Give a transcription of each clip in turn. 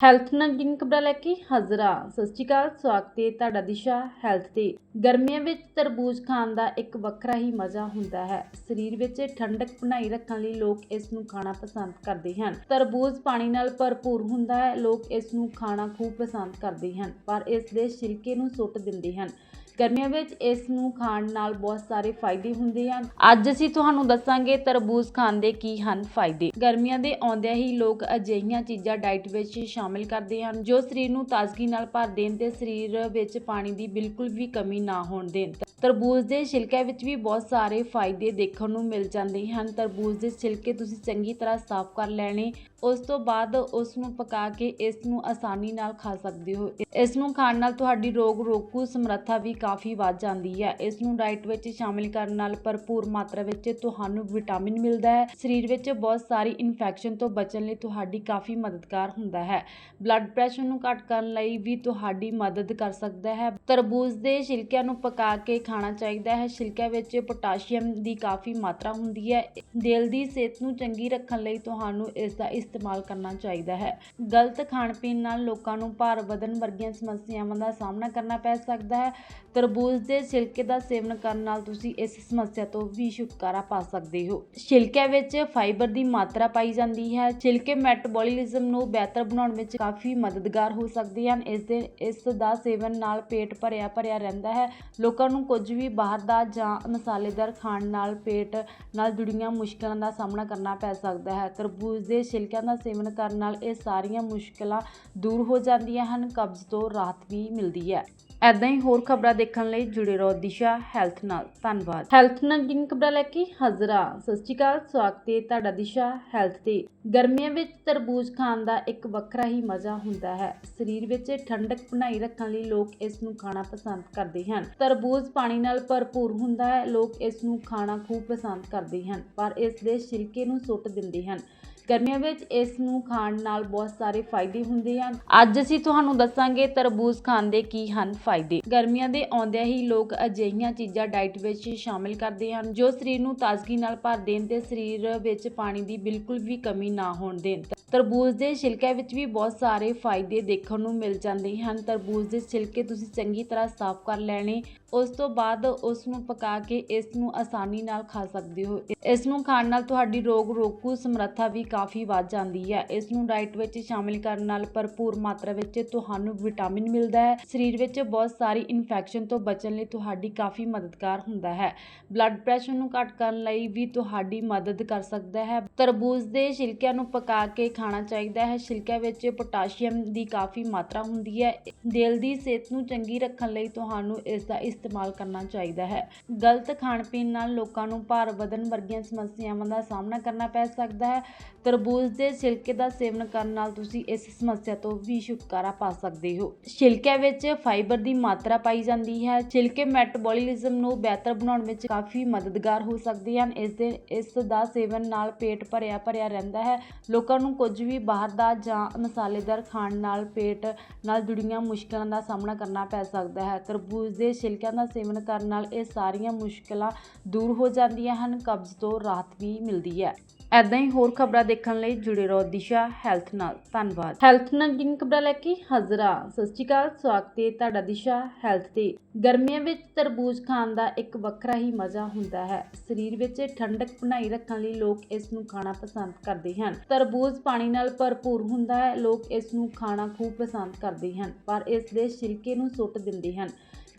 Health ਨਾਲ zinc ਖਬਰਾਂ ਲੈ ਕੇ ਹਾਜ਼ਰ ਹਾਂ। ਸਤਿ ਸ਼੍ਰੀ ਅਕਾਲ, ਸਵਾਗਤ ਹੈ ਤੁਹਾਡਾ ਦਿਸ਼ਾ ਹੈਲਥ ਤੇ। ਗਰਮੀਆਂ ਵਿੱਚ ਤਰਬੂਜ ਖਾਣ ਦਾ ਇੱਕ ਵੱਖਰਾ ਹੀ ਮਜ਼ਾ ਹੁੰਦਾ ਹੈ। ਸਰੀਰ ਵਿੱਚ ਠੰਡਕ ਬਣਾਈ ਰੱਖਣ ਲਈ ਲੋਕ ਇਸ ਨੂੰ ਖਾਣਾ ਪਸੰਦ ਕਰਦੇ ਹਨ। ਤਰਬੂਜ ਪਾਣੀ ਨਾਲ ਭਰਪੂਰ ਹੁੰਦਾ ਹੈ। ਲੋਕ ਇਸ ਨੂੰ ਖਾਣਾ ਖੂਬ ਪਸੰਦ ਕਰਦੇ ਹਨ, ਪਰ ਇਸ ਦੇ ਛਿਲਕੇ ਨੂੰ ਸੁੱਟ ਦਿੰਦੇ ਹਨ। ਗਰਮੀਆਂ ਵਿੱਚ ਇਸ ਨੂੰ ਖਾਣ ਨਾਲ ਬਹੁਤ ਸਾਰੇ ਫਾਇਦੇ ਹੁੰਦੇ ਹਨ। ਅੱਜ ਅਸੀਂ ਤੁਹਾਨੂੰ ਦੱਸਾਂਗੇ ਤਰਬੂਜ ਖਾਣ ਦੇ ਕੀ ਹਨ ਫਾਇਦੇ। ਗਰਮੀਆਂ ਦੇ ਆਉਂਦਿਆਂ ਹੀ ਲੋਕ ਅਜਿਹੀਆਂ ਚੀਜ਼ਾਂ ਡਾਈਟ ਵਿੱਚ ਸ਼ਾਮਿਲ ਕਰਦੇ ਹਨ, ਜੋ ਸਰੀਰ ਨੂੰ ਤਾਜ਼ਗੀ ਨਾਲ ਭਰ ਦੇਣ ਤੇ ਸਰੀਰ ਵਿੱਚ ਪਾਣੀ ਦੀ ਬਿਲਕੁਲ ਵੀ ਕਮੀ ਨਾ ਹੋਣ ਦੇਣ। ਤਰਬੂਜ ਦੇ ਛਿਲਕੇ ਵਿੱਚ ਵੀ ਬਹੁਤ ਸਾਰੇ ਫਾਇਦੇ ਦੇਖਣ ਨੂੰ ਮਿਲ ਜਾਂਦੇ ਹਨ। ਤਰਬੂਜ ਦੇ ਛਿਲਕੇ ਤੁਸੀਂ ਚੰਗੀ ਤਰ੍ਹਾਂ ਸਾਫ਼ ਕਰ ਲੈਣੇ, ਉਸ ਤੋਂ ਬਾਅਦ ਉਸ ਨੂੰ ਪਕਾ ਕੇ ਇਸ ਨੂੰ ਆਸਾਨੀ ਨਾਲ ਖਾ ਸਕਦੇ ਹੋ। ਇਸ ਨੂੰ ਖਾਣ ਨਾਲ ਤੁਹਾਡੀ ਰੋਗ ਰੋਕੂ ਸਮਰੱਥਾ ਵੀ ਕਾਫੀ ਵੱਧ ਜਾਂਦੀ ਹੈ। ਇਸ ਨੂੰ ਡਾਈਟ ਵਿੱਚ ਸ਼ਾਮਿਲ ਕਰਨ ਨਾਲ ਭਰਪੂਰ ਮਾਤਰਾ ਵਿੱਚ ਤੁਹਾਨੂੰ ਵਿਟਾਮਿਨ ਮਿਲਦਾ ਹੈ। ਸਰੀਰ ਵਿੱਚ ਬਹੁਤ ਸਾਰੀ ਇਨਫੈਕਸ਼ਨ ਤੋਂ ਬਚਣ ਲਈ ਤੁਹਾਡੀ ਕਾਫੀ ਮਦਦਗਾਰ ਹੁੰਦਾ ਹੈ। ਬਲੱਡ ਪ੍ਰੈਸ਼ਰ ਨੂੰ ਘੱਟ ਕਰਨ ਲਈ ਵੀ ਤੁਹਾਡੀ ਮਦਦ ਕਰ ਸਕਦਾ ਹੈ। ਤਰਬੂਜ ਦੇ ਛਿਲਕਿਆਂ ਨੂੰ ਪਕਾ ਕੇ ਖਾਣਾ ਚਾਹੀਦਾ ਹੈ। ਛਿਲਕਿਆਂ ਵਿੱਚ ਪੋਟਾਸ਼ੀਅਮ ਦੀ ਕਾਫੀ ਮਾਤਰਾ ਹੁੰਦੀ ਹੈ। ਦਿਲ ਦੀ ਸਿਹਤ ਨੂੰ ਚੰਗੀ ਰੱਖਣ ਲਈ ਤੁਹਾਨੂੰ ਇਸ ਦਾ ਇਸਤੇਮਾਲ ਕਰਨਾ ਚਾਹੀਦਾ ਹੈ। ਗਲਤ ਖਾਣ ਪੀਣ ਨਾਲ ਲੋਕਾਂ ਨੂੰ ਭਾਰ ਵਧਣ ਵਰਗੀਆਂ ਸਮੱਸਿਆਵਾਂ ਦਾ ਸਾਹਮਣਾ ਕਰਨਾ ਪੈ ਸਕਦਾ ਹੈ। ਤਰਬੂਜ ਦੇ ਛਿਲਕੇ ਦਾ ਸੇਵਨ ਕਰਨ ਨਾਲ ਤੁਸੀਂ ਇਸ ਸਮੱਸਿਆ ਤੋਂ ਵੀ ਛੁਟਕਾਰਾ ਪਾ ਸਕਦੇ ਹੋ। ਛਿਲਕਿਆਂ ਵਿੱਚ ਫਾਈਬਰ ਦੀ ਮਾਤਰਾ ਪਾਈ ਜਾਂਦੀ ਹੈ। ਛਿਲਕੇ ਮੈਟਾਬੋਲਿਜ਼ਮ ਨੂੰ ਬਿਹਤਰ ਬਣਾਉਣ ਵਿੱਚ ਕਾਫੀ ਮਦਦਗਾਰ ਹੋ ਸਕਦੇ ਹਨ। ਇਸ ਦੇ, ਇਸ ਦਾ ਸੇਵਨ ਨਾਲ ਪੇਟ ਭਰਿਆ ਭਰਿਆ ਰਹਿੰਦਾ ਹੈ। ਲੋਕਾਂ ਨੂੰ ਕੁਝ ਵੀ ਬਾਹਰ ਦਾ ਜਾਂ ਮਸਾਲੇਦਾਰ ਖਾਣ ਨਾਲ ਪੇਟ ਨਾਲ ਜੁੜੀਆਂ ਮੁਸ਼ਕਲਾਂ ਦਾ ਸਾਹਮਣਾ ਕਰਨਾ ਪੈ ਸਕਦਾ ਹੈ। ਤਰਬੂਜ ਦੇ ਛਿਲਕਿਆਂ ਦਾ ਸੇਵਨ ਕਰਨ ਨਾਲ ਇਹ ਸਾਰੀਆਂ ਮੁਸ਼ਕਲਾਂ ਦੂਰ ਹੋ ਜਾਂਦੀਆਂ ਹਨ। ਕਬਜ਼ ਤੋਂ ਰਾਹਤ ਵੀ ਮਿਲਦੀ ਹੈ। ਐਦਾਂ ਹੀ ਹੋਰ ਖਬਰਾਂ ਦੇਖਣ ਲਈ ਜੁੜੇ ਰਹੋ ਦਿਸ਼ਾ ਹੈਲਥ ਨਾਲ। ਧੰਨਵਾਦ। ਹੈਲਥ ਨਾਲ ਜਿੰਨ ਖਬਰਾਂ ਲੈ ਕੇ ਹਾਜ਼ਰ। ਹਾਂ ਸਤਿ ਸ਼੍ਰੀ ਅਕਾਲ, ਸਵਾਗਤ ਹੈ ਤੁਹਾਡਾ ਦਿਸ਼ਾ ਹੈਲਥ ਤੇ। ਗਰਮੀਆਂ ਵਿੱਚ ਤਰਬੂਜ ਖਾਣ ਦਾ ਇੱਕ ਵੱਖਰਾ ਹੀ ਮਜ਼ਾ ਹੁੰਦਾ ਹੈ। ਸਰੀਰ ਵਿੱਚ ਠੰਡਕ ਬਣਾਈ ਰੱਖਣ ਲਈ ਲੋਕ ਇਸ ਨੂੰ ਖਾਣਾ ਪਸੰਦ ਕਰਦੇ ਹਨ। ਤਰਬੂਜ ਪਾਣੀ ਨਾਲ ਭਰਪੂਰ ਹੁੰਦਾ ਹੈ। ਲੋਕ ਇਸ ਨੂੰ ਖਾਣਾ ਖੂਬ ਪਸੰਦ ਕਰਦੇ ਹਨ, ਪਰ ਇਸ ਦੇ ਛਿਲਕੇ ਨੂੰ ਸੁੱਟ ਦਿੰਦੇ ਹਨ। ਗਰਮੀਆਂ ਵਿੱਚ ਇਸ ਨੂੰ ਖਾਣ ਨਾਲ ਬਹੁਤ ਸਾਰੇ ਫਾਇਦੇ ਹੁੰਦੇ ਹਨ। ਅੱਜ ਅਸੀਂ ਤੁਹਾਨੂੰ ਦੱਸਾਂਗੇ ਤਰਬੂਜ ਖਾਣ ਦੇ ਕੀ ਹਨ ਫਾਇਦੇ। ਗਰਮੀਆਂ ਦੇ ਆਉਂਦਿਆਂ ਹੀ ਲੋਕ ਅਜਿਹੀਆਂ ਚੀਜ਼ਾਂ ਡਾਈਟ ਵਿੱਚ ਸ਼ਾਮਿਲ ਕਰਦੇ ਹਨ, ਜੋ ਸਰੀਰ ਨੂੰ ਤਾਜ਼ਗੀ ਨਾਲ ਭਰ ਦੇਣ ਤੇ ਸਰੀਰ ਵਿੱਚ ਪਾਣੀ ਦੀ ਬਿਲਕੁਲ ਵੀ ਕਮੀ ਨਾ ਹੋਣ ਦੇਣ। ਤਰਬੂਜ ਦੇ ਛਿਲਕੇ ਵਿੱਚ ਵੀ ਬਹੁਤ ਸਾਰੇ ਫਾਇਦੇ ਦੇਖਣ ਨੂੰ ਮਿਲ ਜਾਂਦੇ ਹਨ। ਤਰਬੂਜ ਦੇ ਛਿਲਕੇ ਤੁਸੀਂ ਚੰਗੀ ਤਰ੍ਹਾਂ ਸਾਫ਼ ਕਰ ਲੈਣੇ, ਉਸ ਤੋਂ ਬਾਅਦ ਉਸ ਨੂੰ ਪਕਾ ਕੇ ਇਸ ਨੂੰ ਆਸਾਨੀ ਨਾਲ ਖਾ ਸਕਦੇ ਹੋ। ਇਸ ਨੂੰ ਖਾਣ ਨਾਲ ਤੁਹਾਡੀ ਰੋਗ ਰੋਕੂ ਸਮਰੱਥਾ ਵੀ ਕਾਫੀ ਵੱਧ ਜਾਂਦੀ ਹੈ। ਇਸ ਨੂੰ ਡਾਈਟ ਵਿੱਚ ਸ਼ਾਮਿਲ ਕਰਨ ਨਾਲ ਭਰਪੂਰ ਮਾਤਰਾ ਵਿੱਚ ਤੁਹਾਨੂੰ ਵਿਟਾਮਿਨ ਮਿਲਦਾ ਹੈ। ਸਰੀਰ ਵਿੱਚ ਬਹੁਤ ਸਾਰੀ ਇਨਫੈਕਸ਼ਨ ਤੋਂ ਬਚਣ ਲਈ ਤੁਹਾਡੀ ਕਾਫੀ ਮਦਦਗਾਰ ਹੁੰਦਾ ਹੈ। ਬਲੱਡ ਪ੍ਰੈਸ਼ਰ ਨੂੰ ਘੱਟ ਕਰਨ ਲਈ ਵੀ ਤੁਹਾਡੀ ਮਦਦ ਕਰ ਸਕਦਾ ਹੈ। ਤਰਬੂਜ ਦੇ ਛਿਲਕਿਆਂ ਨੂੰ ਪਕਾ ਕੇ ਖਾਣਾ ਚਾਹੀਦਾ ਹੈ। ਛਿਲਕਿਆਂ ਵਿੱਚ ਪੋਟਾਸ਼ੀਅਮ ਦੀ ਕਾਫੀ ਮਾਤਰਾ ਹੁੰਦੀ ਹੈ। ਦਿਲ ਦੀ ਸਿਹਤ ਨੂੰ ਚੰਗੀ ਰੱਖਣ ਲਈ ਤੁਹਾਨੂੰ ਇਸ ਦਾ ਇਸਤੇਮਾਲ ਕਰਨਾ ਚਾਹੀਦਾ ਹੈ। ਗਲਤ ਖਾਣ ਪੀਣ ਨਾਲ ਲੋਕਾਂ ਨੂੰ ਭਾਰ ਵਧਣ ਵਰਗੀਆਂ ਸਮੱਸਿਆਵਾਂ ਦਾ ਸਾਹਮਣਾ ਕਰਨਾ ਪੈ ਸਕਦਾ ਹੈ। ਤਰਬੂਜ ਦੇ ਛਿਲਕੇ ਦਾ ਸੇਵਨ ਕਰਨ ਨਾਲ ਤੁਸੀਂ ਇਸ ਸਮੱਸਿਆ ਤੋਂ ਵੀ ਛੁਟਕਾਰਾ ਪਾ ਸਕਦੇ ਹੋ। ਛਿਲਕਿਆਂ ਵਿੱਚ ਫਾਈਬਰ ਦੀ ਮਾਤਰਾ ਪਾਈ ਜਾਂਦੀ ਹੈ। ਛਿਲਕੇ ਮੈਟਾਬੋਲਿਜ਼ਮ ਨੂੰ ਬਿਹਤਰ ਬਣਾਉਣ ਵਿੱਚ ਕਾਫੀ ਮਦਦਗਾਰ ਹੋ ਸਕਦੇ ਹਨ। ਇਸ ਦੇ, ਇਸ ਦਾ ਸੇਵਨ ਨਾਲ ਪੇਟ ਭਰਿਆ ਭਰਿਆ ਰਹਿੰਦਾ ਹੈ। ਲੋਕਾਂ ਨੂੰ ਕੁਝ ਵੀ ਬਾਹਰ ਦਾ ਜਾਂ ਮਸਾਲੇਦਾਰ ਖਾਣ ਨਾਲ ਪੇਟ ਨਾਲ ਜੁੜੀਆਂ ਮੁਸ਼ਕਲਾਂ ਦਾ ਸਾਹਮਣਾ ਕਰਨਾ ਪੈ ਸਕਦਾ ਹੈ। ਤਰਬੂਜ ਦੇ ਛਿਲਕਿਆਂ ਦਾ ਸੇਵਨ ਕਰਨ ਨਾਲ ਇਹ ਸਾਰੀਆਂ ਮੁਸ਼ਕਲਾਂ ਦੂਰ ਹੋ ਜਾਂਦੀਆਂ ਹਨ। ਕਬਜ਼ ਤੋਂ ਰਾਹਤ ਵੀ ਮਿਲਦੀ ਹੈ। ਐਦਾਂ ਹੀ ਹੋਰ ਖਬਰਾਂ ਦੇਖਣ ਲਈ ਜੁੜੇ ਰਹੋ ਦਿਸ਼ਾ ਹੈਲਥ ਨਾਲ। ਧੰਨਵਾਦ। ਹੈਲਥ ਨਾਲ ਜਿੰਨ ਖਬਰਾਂ ਲੈ ਕੇ ਹਾਜ਼ਰ। ਹਾਂ ਸਤਿ ਸ਼੍ਰੀ ਅਕਾਲ, ਸਵਾਗਤ ਹੈ ਤੁਹਾਡਾ ਦਿਸ਼ਾ ਹੈਲਥ ਤੇ। ਗਰਮੀਆਂ ਵਿੱਚ ਤਰਬੂਜ ਖਾਣ ਦਾ ਇੱਕ ਵੱਖਰਾ ਹੀ ਮਜ਼ਾ ਹੁੰਦਾ ਹੈ। ਸਰੀਰ ਵਿੱਚ ਠੰਡਕ ਬਣਾਈ ਰੱਖਣ ਲਈ ਲੋਕ ਇਸ ਨੂੰ ਖਾਣਾ ਪਸੰਦ ਕਰਦੇ ਹਨ। ਤਰਬੂਜ ਪਾਣੀ ਨਾਲ ਭਰਪੂਰ ਹੁੰਦਾ ਹੈ। ਲੋਕ ਇਸ ਨੂੰ ਖਾਣਾ ਖੂਬ ਪਸੰਦ ਕਰਦੇ ਹਨ, ਪਰ ਇਸ ਦੇ ਛਿਲਕੇ ਨੂੰ ਸੁੱਟ ਦਿੰਦੇ ਹਨ।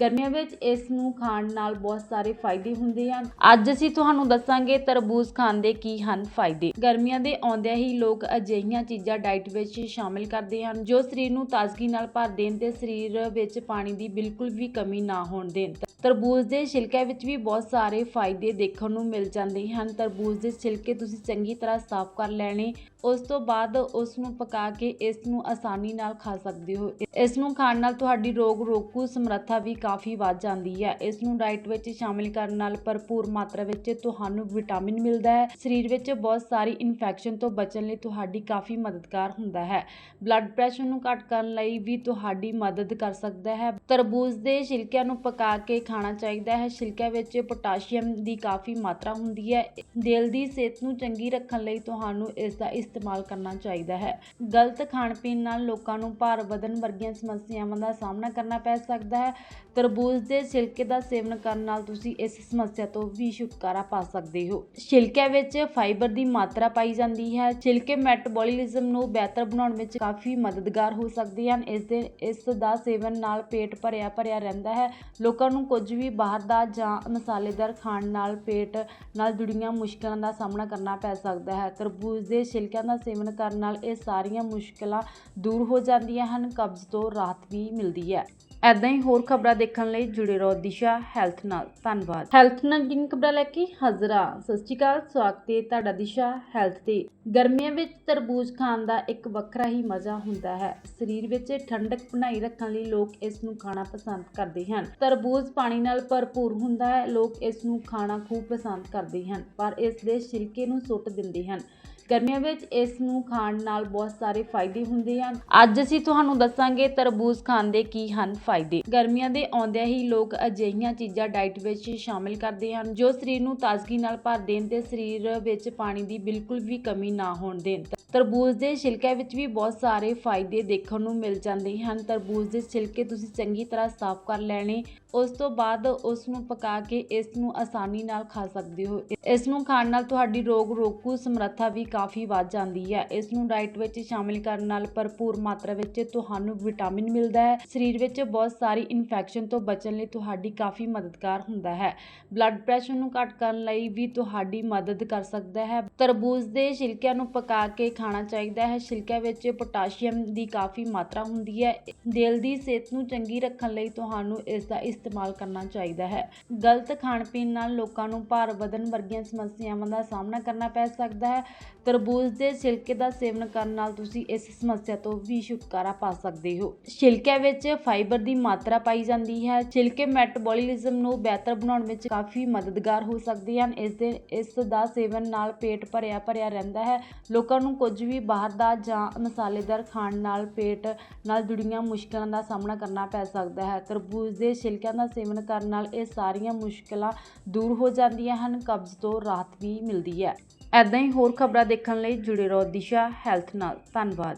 ਗਰਮੀਆਂ ਵਿੱਚ ਇਸ ਨੂੰ ਖਾਣ ਨਾਲ ਬਹੁਤ ਸਾਰੇ ਫਾਇਦੇ ਹੁੰਦੇ ਹਨ। ਅੱਜ ਅਸੀਂ ਤੁਹਾਨੂੰ ਦੱਸਾਂਗੇ ਤਰਬੂਜ ਖਾਣ ਦੇ ਕੀ ਹਨ ਫਾਇਦੇ। ਗਰਮੀਆਂ ਦੇ ਆਉਂਦਿਆਂ ਹੀ ਲੋਕ ਅਜਿਹੀਆਂ ਚੀਜ਼ਾਂ ਡਾਈਟ ਵਿੱਚ ਸ਼ਾਮਿਲ ਕਰਦੇ ਹਨ, ਜੋ ਸਰੀਰ ਨੂੰ ਤਾਜ਼ਗੀ ਨਾਲ ਭਰ ਦੇਣ ਤੇ ਸਰੀਰ ਵਿੱਚ ਪਾਣੀ ਦੀ ਬਿਲਕੁਲ ਵੀ ਕਮੀ ਨਾ ਹੋਣ ਦੇਣ। ਤਰਬੂਜ ਦੇ ਛਿਲਕਿਆਂ ਵਿੱਚ ਵੀ ਬਹੁਤ ਸਾਰੇ ਫਾਇਦੇ ਦੇਖਣ ਨੂੰ ਮਿਲ ਜਾਂਦੇ ਹਨ। ਤਰਬੂਜ ਦੇ ਛਿਲਕੇ ਤੁਸੀਂ ਚੰਗੀ ਤਰ੍ਹਾਂ ਸਾਫ਼ ਕਰ ਲੈਣੇ, ਉਸ ਤੋਂ ਬਾਅਦ ਉਸ ਨੂੰ ਪਕਾ ਕੇ ਇਸ ਨੂੰ ਆਸਾਨੀ ਨਾਲ ਖਾ ਸਕਦੇ ਹੋ। ਇਸ ਨੂੰ ਖਾਣ ਨਾਲ ਤੁਹਾਡੀ ਰੋਗ ਰੋਕੂ ਸਮਰੱਥਾ ਵੀ ਕਾਫੀ ਵੱਧ ਜਾਂਦੀ ਹੈ। ਇਸ ਨੂੰ ਡਾਈਟ ਵਿੱਚ ਸ਼ਾਮਿਲ ਕਰਨ ਨਾਲ ਭਰਪੂਰ ਮਾਤਰਾ ਵਿੱਚ ਤੁਹਾਨੂੰ ਵਿਟਾਮਿਨ ਮਿਲਦਾ ਹੈ। ਸਰੀਰ ਵਿੱਚ ਬਹੁਤ ਸਾਰੀ ਇਨਫੈਕਸ਼ਨ ਤੋਂ ਬਚਣ ਲਈ ਤੁਹਾਡੀ ਕਾਫੀ ਮਦਦਗਾਰ ਹੁੰਦਾ ਹੈ। ਬਲੱਡ ਪ੍ਰੈਸ਼ਰ ਨੂੰ ਘੱਟ ਕਰਨ ਲਈ ਵੀ ਤੁਹਾਡੀ ਮਦਦ ਕਰ ਸਕਦਾ ਹੈ। ਤਰਬੂਜ ਦੇ ਛਿਲਕਿਆਂ ਨੂੰ ਪਕਾ ਕੇ ਖਾਣਾ ਚਾਹੀਦਾ ਹੈ। ਛਿਲਕਿਆਂ ਵਿੱਚ ਪੋਟਾਸ਼ੀਅਮ ਦੀ ਕਾਫੀ ਮਾਤਰਾ ਹੁੰਦੀ ਹੈ। ਦਿਲ ਦੀ ਸਿਹਤ ਨੂੰ ਚੰਗੀ ਰੱਖਣ ਲਈ ਤੁਹਾਨੂੰ ਇਸ ਦਾ ਇਸਤੇਮਾਲ ਕਰਨਾ ਚਾਹੀਦਾ ਹੈ। ਗਲਤ ਖਾਣ ਪੀਣ ਨਾਲ ਲੋਕਾਂ ਨੂੰ ਭਾਰ ਵਧਣ ਵਰਗੀਆਂ ਸਮੱਸਿਆਵਾਂ ਦਾ ਸਾਹਮਣਾ ਕਰਨਾ ਪੈ ਸਕਦਾ ਹੈ। ਤਰਬੂਜ ਦੇ ਛਿਲਕੇ ਦਾ ਸੇਵਨ ਕਰਨ ਨਾਲ ਤੁਸੀਂ ਇਸ ਸਮੱਸਿਆ ਤੋਂ ਵੀ ਛੁਟਕਾਰਾ ਪਾ ਸਕਦੇ ਹੋ। ਛਿਲਕਿਆਂ ਵਿੱਚ ਫਾਈਬਰ ਦੀ ਮਾਤਰਾ ਪਾਈ ਜਾਂਦੀ ਹੈ। ਛਿਲਕੇ ਮੈਟਾਬੋਲਿਜ਼ਮ ਨੂੰ ਬਿਹਤਰ ਬਣਾਉਣ ਵਿੱਚ ਕਾਫੀ ਮਦਦਗਾਰ ਹੋ ਸਕਦੇ ਹਨ। ਇਸ ਦੇ, ਇਸ ਦਾ ਸੇਵਨ ਨਾਲ ਪੇਟ ਭਰਿਆ ਭਰਿਆ ਰਹਿੰਦਾ ਹੈ। ਲੋਕਾਂ ਨੂੰ ਕੁਝ ਵੀ ਬਾਹਰ ਦਾ ਜਾਂ ਮਸਾਲੇਦਾਰ ਖਾਣ ਨਾਲ ਪੇਟ ਨਾਲ ਜੁੜੀਆਂ ਮੁਸ਼ਕਲਾਂ ਦਾ ਸਾਹਮਣਾ ਕਰਨਾ ਪੈ ਸਕਦਾ ਹੈ। ਤਰਬੂਜ ਦੇ ਛਿਲਕਿਆਂ ਦਾ ਸੇਵਨ ਕਰਨ ਨਾਲ ਇਹ ਸਾਰੀਆਂ ਮੁਸ਼ਕਲਾਂ ਦੂਰ ਹੋ ਜਾਂਦੀਆਂ ਹਨ। ਕਬਜ਼ ਤੋਂ ਰਾਹਤ ਵੀ ਮਿਲਦੀ ਹੈ। ਐਦਾਂ ਹੀ ਹੋਰ ਖਬਰਾਂ ਦੇਖਣ ਲਈ ਜੁੜੇ ਰਹੋ ਦਿਸ਼ਾ ਹੈਲਥ ਨਾਲ। ਧੰਨਵਾਦ। ਹੈਲਥ ਨਾਲ ਜਿੰਨ ਖਬਰਾਂ ਲੈ ਕੇ ਹਾਜ਼ਰ। ਹਾਂ ਸਤਿ ਸ਼੍ਰੀ ਅਕਾਲ, ਸਵਾਗਤ ਹੈ ਤੁਹਾਡਾ ਦਿਸ਼ਾ ਹੈਲਥ ਤੇ। ਗਰਮੀਆਂ ਵਿੱਚ ਤਰਬੂਜ ਖਾਣ ਦਾ ਇੱਕ ਵੱਖਰਾ ਹੀ ਮਜ਼ਾ ਹੁੰਦਾ ਹੈ। ਸਰੀਰ ਵਿੱਚ ਠੰਡਕ ਬਣਾਈ ਰੱਖਣ ਲਈ ਲੋਕ ਇਸ ਨੂੰ ਖਾਣਾ ਪਸੰਦ ਕਰਦੇ ਹਨ। ਤਰਬੂਜ ਪਾਣੀ ਨਾਲ ਭਰਪੂਰ ਹੁੰਦਾ ਹੈ। ਲੋਕ ਇਸ ਨੂੰ ਖਾਣਾ ਖੂਬ ਪਸੰਦ ਕਰਦੇ ਹਨ, ਪਰ ਇਸ ਦੇ ਛਿਲਕੇ ਨੂੰ ਸੁੱਟ ਦਿੰਦੇ ਹਨ। ਗਰਮੀਆਂ ਵਿੱਚ ਇਸ ਨੂੰ ਖਾਣ ਨਾਲ ਬਹੁਤ ਸਾਰੇ ਫਾਇਦੇ ਹੁੰਦੇ ਹਨ। ਅੱਜ ਅਸੀਂ ਤੁਹਾਨੂੰ ਦੱਸਾਂਗੇ ਤਰਬੂਜ ਖਾਣ ਦੇ ਕੀ ਹਨ ਫਾਇਦੇ। ਗਰਮੀਆਂ ਦੇ ਆਉਂਦਿਆਂ ਹੀ ਲੋਕ ਅਜਿਹੀਆਂ ਚੀਜ਼ਾਂ ਡਾਈਟ ਵਿੱਚ ਸ਼ਾਮਿਲ ਕਰਦੇ ਹਨ, ਜੋ ਸਰੀਰ ਨੂੰ ਤਾਜ਼ਗੀ ਨਾਲ ਭਰ ਦੇਣ ਤੇ ਸਰੀਰ ਵਿੱਚ ਪਾਣੀ ਦੀ ਬਿਲਕੁਲ ਵੀ ਕਮੀ ਨਾ ਹੋਣ ਦੇਣ। ਤਰਬੂਜ ਦੇ ਛਿਲਕਿਆਂ ਵਿੱਚ ਵੀ ਬਹੁਤ ਸਾਰੇ ਫਾਇਦੇ ਦੇਖਣ ਨੂੰ ਮਿਲ ਜਾਂਦੇ ਹਨ। ਤਰਬੂਜ ਦੇ ਛਿਲਕੇ ਤੁਸੀਂ ਚੰਗੀ ਤਰ੍ਹਾਂ ਸਾਫ਼ ਕਰ ਲੈਣੇ, ਉਸ ਤੋਂ ਬਾਅਦ ਉਸ ਨੂੰ ਪਕਾ ਕੇ ਇਸ ਨੂੰ ਆਸਾਨੀ ਨਾਲ ਖਾ ਸਕਦੇ ਹੋ। ਇਸ ਨੂੰ ਖਾਣ ਨਾਲ ਤੁਹਾਡੀ ਰੋਗ ਰੋਕੂ ਸਮਰੱਥਾ ਵੀ ਕਾਫੀ ਵੱਧ ਜਾਂਦੀ ਹੈ। ਇਸ ਨੂੰ ਡਾਈਟ ਵਿੱਚ ਸ਼ਾਮਿਲ ਕਰਨ ਨਾਲ ਭਰਪੂਰ ਮਾਤਰਾ ਵਿੱਚ ਤੁਹਾਨੂੰ ਵਿਟਾਮਿਨ ਮਿਲਦਾ ਹੈ। ਸਰੀਰ ਵਿੱਚ ਬਹੁਤ ਸਾਰੀ ਇਨਫੈਕਸ਼ਨ ਤੋਂ ਬਚਣ ਲਈ ਤੁਹਾਡੀ ਕਾਫੀ ਮਦਦਗਾਰ ਹੁੰਦਾ ਹੈ। ਬਲੱਡ ਪ੍ਰੈਸ਼ਰ ਨੂੰ ਘੱਟ ਕਰਨ ਲਈ ਵੀ ਤੁਹਾਡੀ ਮਦਦ ਕਰ ਸਕਦਾ ਹੈ। ਤਰਬੂਜ ਦੇ ਛਿਲਕਿਆਂ ਨੂੰ ਪਕਾ ਕੇ ਖਾਣਾ ਚਾਹੀਦਾ ਹੈ। ਛਿਲਕਿਆਂ ਵਿੱਚ ਪੋਟਾਸ਼ੀਅਮ ਦੀ ਕਾਫੀ ਮਾਤਰਾ ਹੁੰਦੀ ਹੈ। ਦਿਲ ਦੀ ਸਿਹਤ ਨੂੰ ਚੰਗੀ ਰੱਖਣ ਲਈ ਤੁਹਾਨੂੰ ਇਸ ਦਾ ਇਸਤੇਮਾਲ ਕਰਨਾ ਚਾਹੀਦਾ ਹੈ। ਗਲਤ ਖਾਣ ਪੀਣ ਨਾਲ ਲੋਕਾਂ ਨੂੰ ਭਾਰ ਵਧਣ ਵਰਗੀਆਂ ਸਮੱਸਿਆਵਾਂ ਦਾ ਸਾਹਮਣਾ ਕਰਨਾ ਪੈ ਸਕਦਾ ਹੈ। ਤਰਬੂਜ ਦੇ ਛਿਲਕੇ ਦਾ ਸੇਵਨ ਕਰਨ ਨਾਲ ਤੁਸੀਂ ਇਸ ਸਮੱਸਿਆ ਤੋਂ ਵੀ ਛੁਟਕਾਰਾ ਪਾ ਸਕਦੇ ਹੋ। ਛਿਲਕਿਆਂ ਵਿੱਚ ਫਾਈਬਰ ਦੀ ਮਾਤਰਾ ਪਾਈ ਜਾਂਦੀ ਹੈ। ਛਿਲਕੇ ਮੈਟਾਬੋਲਿਜ਼ਮ ਨੂੰ ਬਿਹਤਰ ਬਣਾਉਣ ਵਿੱਚ ਕਾਫੀ ਮਦਦਗਾਰ ਹੋ ਸਕਦੇ ਹਨ। ਇਸ ਦੇ, ਇਸ ਦਾ ਸੇਵਨ ਨਾਲ ਪੇਟ ਭਰਿਆ ਭਰਿਆ ਰਹਿੰਦਾ ਹੈ। ਲੋਕਾਂ ਨੂੰ ਕੁਝ ਵੀ ਬਾਹਰ ਦਾ ਜਾਂ ਮਸਾਲੇਦਾਰ ਖਾਣ ਨਾਲ ਪੇਟ ਨਾਲ ਜੁੜੀਆਂ ਮੁਸ਼ਕਲਾਂ ਦਾ ਸਾਹਮਣਾ ਕਰਨਾ ਪੈ ਸਕਦਾ ਹੈ। ਤਰਬੂਜ ਦੇ ਛਿਲਕਿਆਂ ਦਾ ਸੇਵਨ ਕਰਨ ਨਾਲ ਇਹ ਸਾਰੀਆਂ ਮੁਸ਼ਕਲਾਂ ਦੂਰ ਹੋ ਜਾਂਦੀਆਂ ਹਨ। ਕਬਜ਼ ਤੋਂ ਰਾਹਤ ਵੀ ਮਿਲਦੀ ਹੈ। ਐਦਾਂ ਹੀ ਹੋਰ ਖਬਰਾਂ ਦੇਖਣ ਲਈ ਜੁੜੇ ਰਹੋ ਦਿਸ਼ਾ ਹੈਲਥ ਨਾਲ। ਧੰਨਵਾਦ।